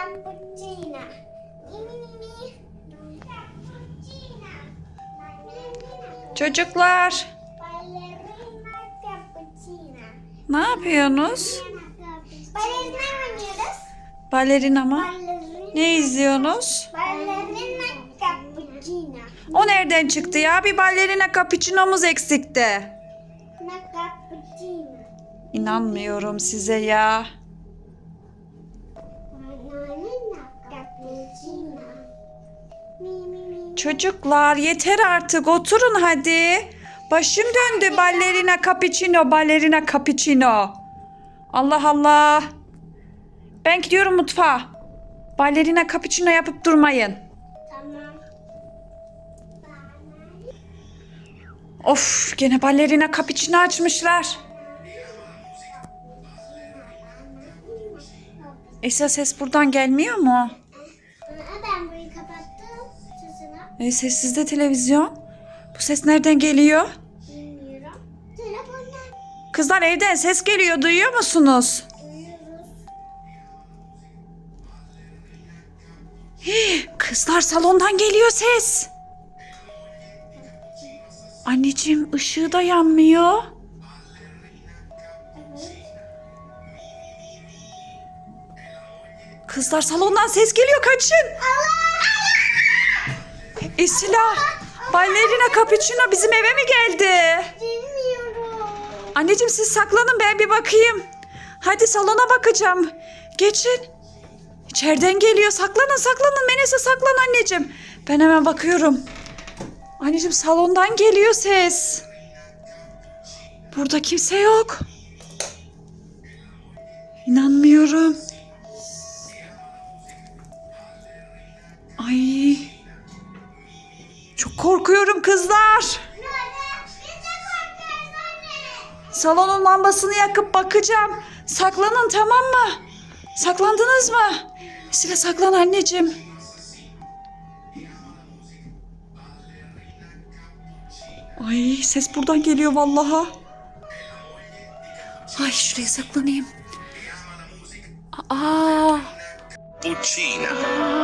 cappuccino. Mi mi mi mi. Cappuccino. Ballerina. Çocuklar ne yapıyorsunuz? Ballerina oynuyoruz. Balerina mı? Ne izliyorsunuz? Ballerina cappuccino. O nereden çıktı ya? Bir balerina cappuccino'muz eksikti. Cappuccino. İnanmıyorum size ya. Çocuklar yeter artık oturun hadi. Başım döndü ballerina cappuccino, ballerina cappuccino. Allah Allah. Ben gidiyorum mutfağa. Ballerina cappuccino yapıp durmayın. Tamam. Of gene ballerina cappuccino açmışlar. Esra ses buradan gelmiyor mu? E, sessizde televizyon. Bu ses nereden geliyor? Kızlar evden ses geliyor duyuyor musunuz? Kızlar salondan geliyor ses. Anneciğim ışığı da yanmıyor. Kızlar salondan ses geliyor kaçın. Esila ballerina cappuccino bizim eve mi geldi? Bilmiyorum. Anneciğim siz saklanın ben bir bakayım. Hadi salona bakacağım. Geçin. İçeriden geliyor. Saklanın saklanın. Menese saklan anneciğim. Ben hemen bakıyorum. Anneciğim salondan geliyor ses. Burada kimse yok. İnanmıyorum. Korkuyorum kızlar. Salonun lambasını yakıp bakacağım. Saklanın tamam mı? Saklandınız mı? Esile saklan anneciğim. Ay ses buradan geliyor vallaha. Ay şuraya saklanayım. Aa, Cappuccina.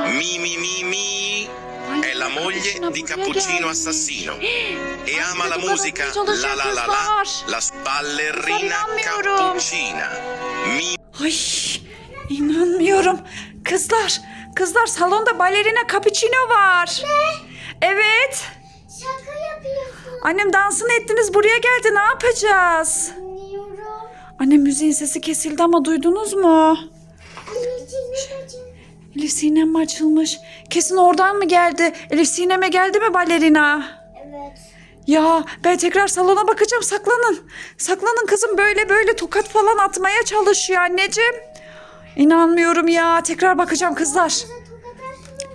Mi mi mi mi. È la moglie di Cappuccino. Assassino. E ama la musica la la la la. La ballerina. Cappuccina. Mi Ay inanmıyorum. Kızlar, kızlar salonda balerina cappuccino var. Ne? Evet. Şaka yapıyorsun. Annem dansını ettiniz buraya geldi ne yapacağız? Annem müziğin sesi kesildi ama duydunuz mu? Elif Sinem mi açılmış? Kesin oradan mı geldi? Elif Sinem'e geldi mi balerina? Evet. Ya ben tekrar salona bakacağım saklanın. Saklanın kızım böyle böyle tokat falan atmaya çalışıyor anneciğim. İnanmıyorum ya tekrar bakacağım kızlar.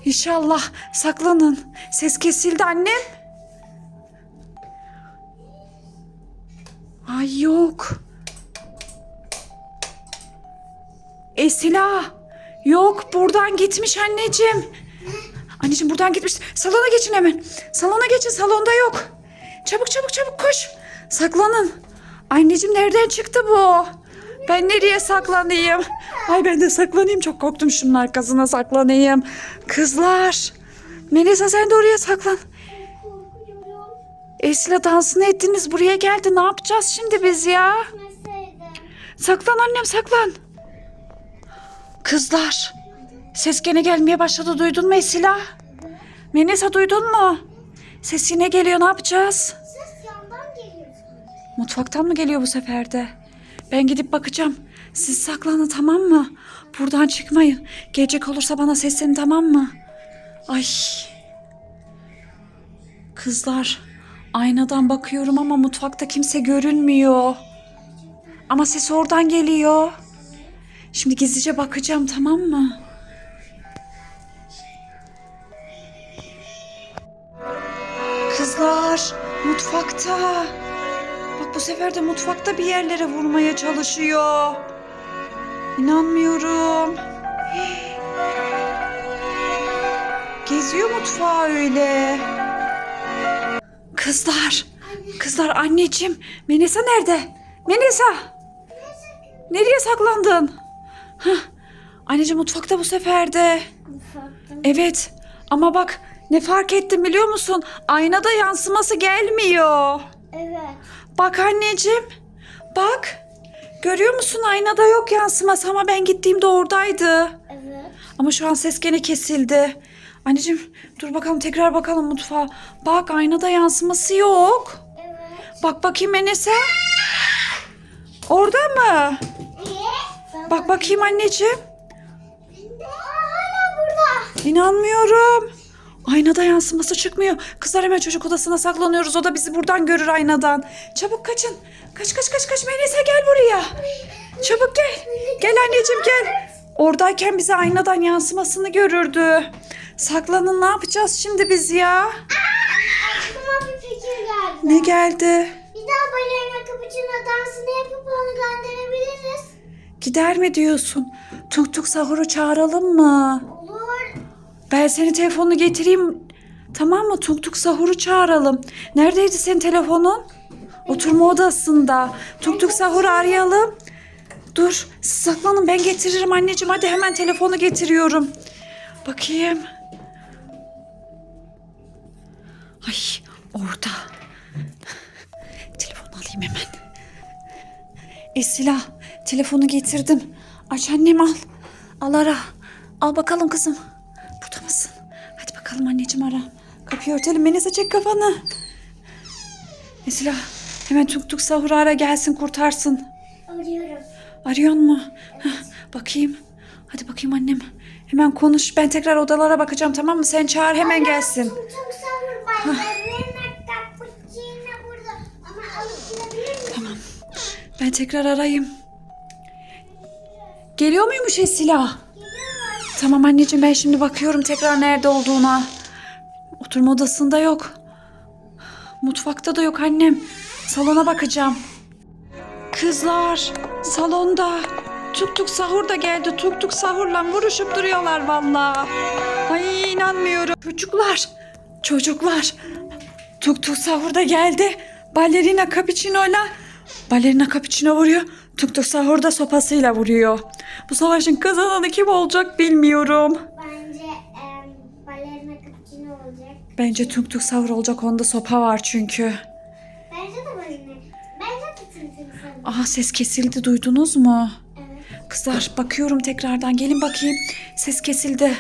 İnşallah saklanın. Ses kesildi annem. Ay yok. Esila. Yok buradan gitmiş anneciğim. Anneciğim buradan gitmiş. Salona geçin hemen. Salona geçin salonda yok. Çabuk çabuk çabuk koş. Saklanın. Anneciğim nereden çıktı bu? Ben nereye saklanayım? Ay ben de saklanayım. Çok korktum şunun arkasına saklanayım. Kızlar. Melisa sen de oraya saklan. Esila dansını ettiniz buraya geldi. Ne yapacağız şimdi biz ya? Saklan annem saklan. Kızlar. Ses gene gelmeye başladı. Duydun mu Esila? Melisa duydun mu? Ses yine geliyor. Ne yapacağız? Ses yandan geliyor. Mutfaktan mı geliyor bu sefer de? Ben gidip bakacağım. Siz saklanın tamam mı? Buradan çıkmayın. Gelecek olursa bana seslenin tamam mı? Ay. Kızlar, aynadan bakıyorum ama mutfakta kimse görünmüyor. Ama ses oradan geliyor. Şimdi gizlice bakacağım tamam mı? Kızlar, mutfakta. Bak bu sefer de mutfakta bir yerlere vurmaya çalışıyor. İnanmıyorum. Geziyor mutfağı öyle. Kızlar, kızlar anneciğim. Menesa nerede? Menesa. Nereye saklandın? Hah. Anneciğim mutfakta bu sefer de. Mutfakta. Evet ama bak ne fark ettim biliyor musun? Aynada yansıması gelmiyor. Evet. Bak anneciğim. Bak. Görüyor musun aynada yok yansıması ama ben gittiğimde oradaydı. Evet. Ama şu an ses gene kesildi. Anneciğim dur bakalım tekrar bakalım mutfağa. Bak aynada yansıması yok. Evet. Bak bakayım Enes'e. Orada mı? Ben Bak bakayım anneciğim. Aa, hala burada. İnanmıyorum. Aynada yansıması çıkmıyor. Kızlar hemen çocuk odasına saklanıyoruz. O da bizi buradan görür aynadan. Çabuk kaçın. Kaç kaç kaç kaç. Melisa gel buraya. Çabuk gel. Gel anneciğim gel. Oradayken bize aynadan yansımasını görürdü. Saklanın ne yapacağız şimdi biz ya? Aklıma bir fikir geldi. Ne geldi? Bir daha balerina cappuccino dansını yapıp onu gönderebiliriz. Gider mi diyorsun? Tuk tuk sahuru çağıralım mı? Olur. Ben seni telefonunu getireyim. Tamam mı? Tuk tuk sahuru çağıralım. Neredeydi senin telefonun? Oturma odasında. Tuk tuk sahuru arayalım. Dur saklanın ben getiririm anneciğim. Hadi hemen telefonu getiriyorum. Bakayım. Ay orada. Telefonu alayım hemen. Esila telefonu getirdim. Aç annem al. Al ara. Al bakalım kızım. Burada mısın? Hadi bakalım anneciğim ara. Kapıyı örtelim. Menese çek kafanı. Esila hemen tuk tuk sahur ara gelsin kurtarsın. Arıyorum. Arıyor mu? Heh, bakayım. Hadi bakayım annem. Hemen konuş. Ben tekrar odalara bakacağım tamam mı? Sen çağır hemen gelsin. Çok çok sahur? Tamam. Ben tekrar arayayım. Geliyor muymuş Esila? Tamam anneciğim ben şimdi bakıyorum tekrar nerede olduğuna. Oturma odasında yok. Mutfakta da yok annem. Salona bakacağım. Kızlar salonda. Tuk tuk sahur da geldi. Tuk tuk sahurla vuruşup duruyorlar valla. Ay inanmıyorum. Çocuklar. Çocuklar. Tuk tuk sahur da geldi. Ballerina cappuccino'yla Balerina cappuccino vuruyor. Tuk tuk sahur da sopasıyla vuruyor. Bu savaşın kazananı kim olacak bilmiyorum. Bence em, balerina cappuccino olacak. Bence tuk tuk sahur olacak onda sopa var çünkü. Bence de balerina. Bence de tın sanırım. Aha ses kesildi duydunuz mu? Evet. Kızlar bakıyorum tekrardan gelin bakayım. Ses kesildi.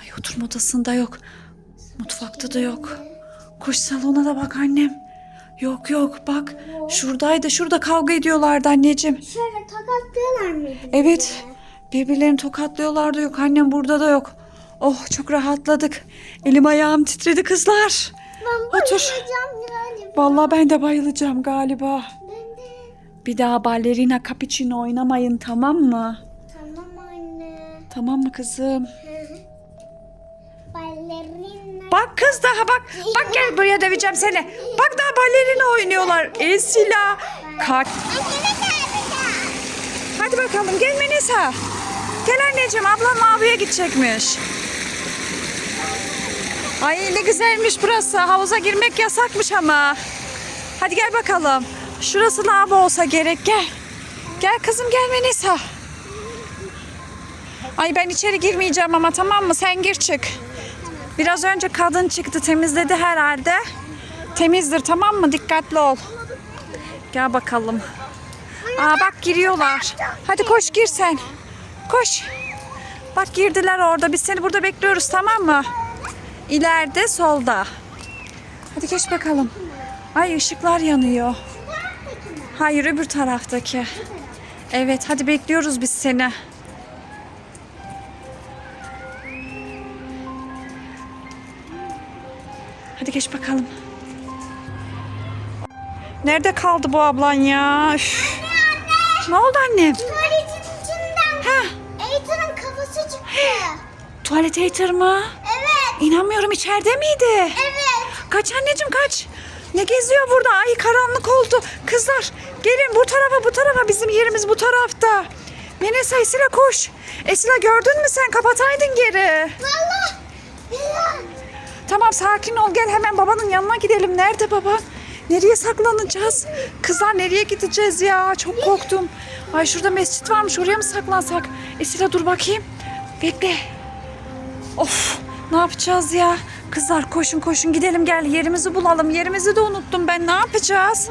Ay oturma odasında yok. Mutfakta da yok. Koş salona da bak annem. Yok yok bak. Şuradaydı şurada kavga ediyorlardı anneciğim. Şöyle tokatlıyorlar mıydı? Evet. Birbirlerini tokatlıyorlardı yok. Annem burada da yok. Oh çok rahatladık. Elim ayağım titredi kızlar. Ben Otur. yani. Vallahi ben de bayılacağım galiba. Ben de. Bir daha ballerina cappuccino oynamayın tamam mı? Tamam anne. Tamam mı kızım? Balerina. Bak kız daha bak. Bak gel buraya döveceğim seni. Bak daha ballerina oynuyorlar. Esila. Kalk. Hadi bakalım gel Melisa. Gel anneciğim ablam abiye gidecekmiş. Ay ne güzelmiş burası. Havuza girmek yasakmış ama. Hadi gel bakalım. Şurası lavabo olsa gerek gel. Gel kızım gel Melisa. Ay ben içeri girmeyeceğim ama tamam mı? Sen gir çık. Biraz önce kadın çıktı temizledi herhalde. Temizdir tamam mı? Dikkatli ol. Gel bakalım. Aa bak giriyorlar. Hadi koş gir sen. Koş. Bak girdiler orada. Biz seni burada bekliyoruz tamam mı? İleride solda. Hadi geç bakalım. Ay ışıklar yanıyor. Hayır öbür taraftaki. Evet hadi bekliyoruz biz seni. Hadi geç bakalım. Nerede kaldı bu ablan ya? Üf. Ne oldu annem? Tuvaletin içinden. Ha, Eytan'ın kafası çıktı. tuvalet hater mı? Evet. İnanmıyorum içeride miydi? Evet. Kaç anneciğim kaç. Ne geziyor burada? Ay karanlık oldu. Kızlar gelin bu tarafa bu tarafa. Bizim yerimiz bu tarafta. Menesa Esila koş. Esila gördün mü sen? Kapataydın geri. Valla. Valla. Tamam sakin ol gel hemen babanın yanına gidelim. Nerede baban? Nereye saklanacağız? Kızlar nereye gideceğiz ya? Çok korktum. Ay şurada mescit varmış oraya mı saklansak? Esila dur bakayım. Bekle. Of ne yapacağız ya? Kızlar koşun koşun gidelim gel yerimizi bulalım. Yerimizi de unuttum ben ne yapacağız?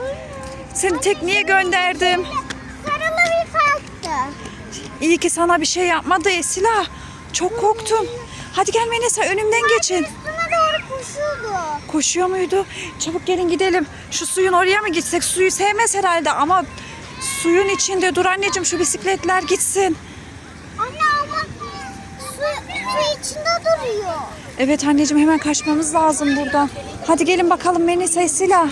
Seni tekniğe gönderdim. Sarılı bir farktı. İyi ki sana bir şey yapmadı Esila. Çok korktum. Hadi gel Menesa önümden geçin. Doğru koşuyordu. Koşuyor muydu? Çabuk gelin gidelim. Şu suyun oraya mı gitsek? Suyu sevmez herhalde ama suyun içinde dur anneciğim şu bisikletler gitsin. Anne ama su, su içinde duruyor. Evet anneciğim hemen kaçmamız lazım buradan. Hadi gelin bakalım Menisa Esila.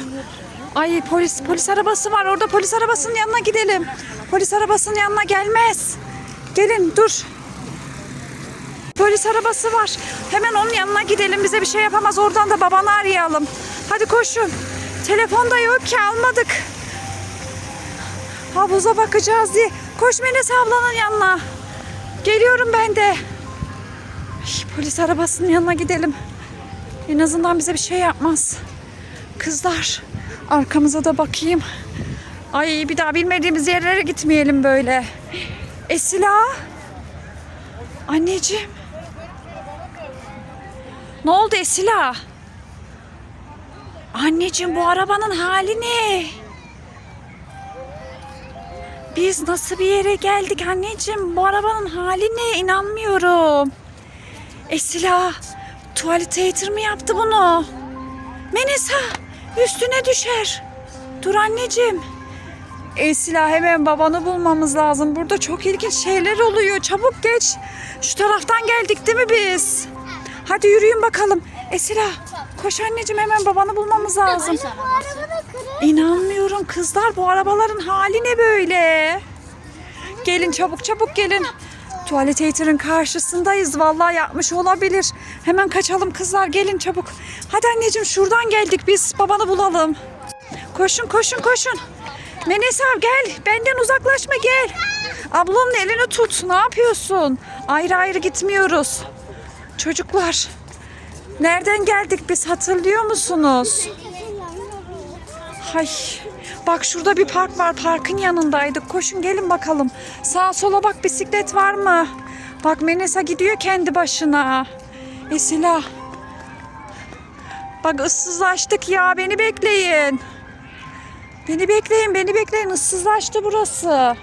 Ay polis polis arabası var orada polis arabasının yanına gidelim. Polis arabasının yanına gelmez. Gelin dur. Polis arabası var. Hemen onun yanına gidelim. Bize bir şey yapamaz. Oradan da babanı arayalım. Hadi koşun. Telefon da yok ki almadık. Havuza bakacağız diye. Koş Menes ablanın yanına. Geliyorum ben de. Ay, polis arabasının yanına gidelim. En azından bize bir şey yapmaz. Kızlar arkamıza da bakayım. Ay bir daha bilmediğimiz yerlere gitmeyelim böyle. Esila. Anneciğim. Ne oldu Esila? Anneciğim bu arabanın hali ne? Biz nasıl bir yere geldik anneciğim? Bu arabanın hali ne? İnanmıyorum. Esila, tuvalet hater mi yaptı bunu? Menesa, üstüne düşer. Dur anneciğim. Esila hemen babanı bulmamız lazım. Burada çok ilginç şeyler oluyor. Çabuk geç. Şu taraftan geldik değil mi biz? Hadi yürüyün bakalım. Esila, koş anneciğim hemen babanı bulmamız lazım. İnanmıyorum kızlar bu arabaların hali ne böyle? Gelin çabuk çabuk gelin. Tuvalet hater'ın karşısındayız. Vallahi yapmış olabilir. Hemen kaçalım kızlar gelin çabuk. Hadi anneciğim şuradan geldik biz. Babanı bulalım. Koşun koşun koşun. Menes abi gel. Benden uzaklaşma gel. Ablanın elini tut. Ne yapıyorsun? Ayrı ayrı gitmiyoruz. Çocuklar. Nereden geldik biz hatırlıyor musunuz? Hay. Bak şurada bir park var. Parkın yanındaydık. Koşun gelin bakalım. Sağa sola bak bisiklet var mı? Bak Menesa gidiyor kendi başına. Esila. Bak ıssızlaştık ya. Beni bekleyin. Beni bekleyin, beni bekleyin. Issızlaştı burası.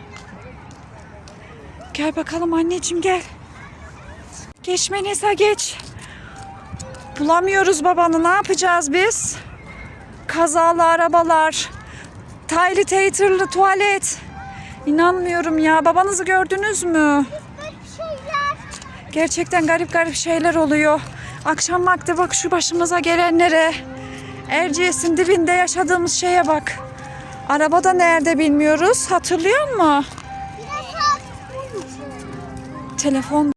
Gel bakalım anneciğim gel. Geç Menesa geç. Bulamıyoruz babanı. Ne yapacağız biz? Kazalı arabalar. Taylı teytırlı tuvalet. İnanmıyorum ya. Babanızı gördünüz mü? Şeyler. Gerçekten garip garip şeyler oluyor. Akşam vakti bak şu başımıza gelenlere. Erciyes'in dibinde yaşadığımız şeye bak. Araba da nerede bilmiyoruz. Hatırlıyor musun? Telefon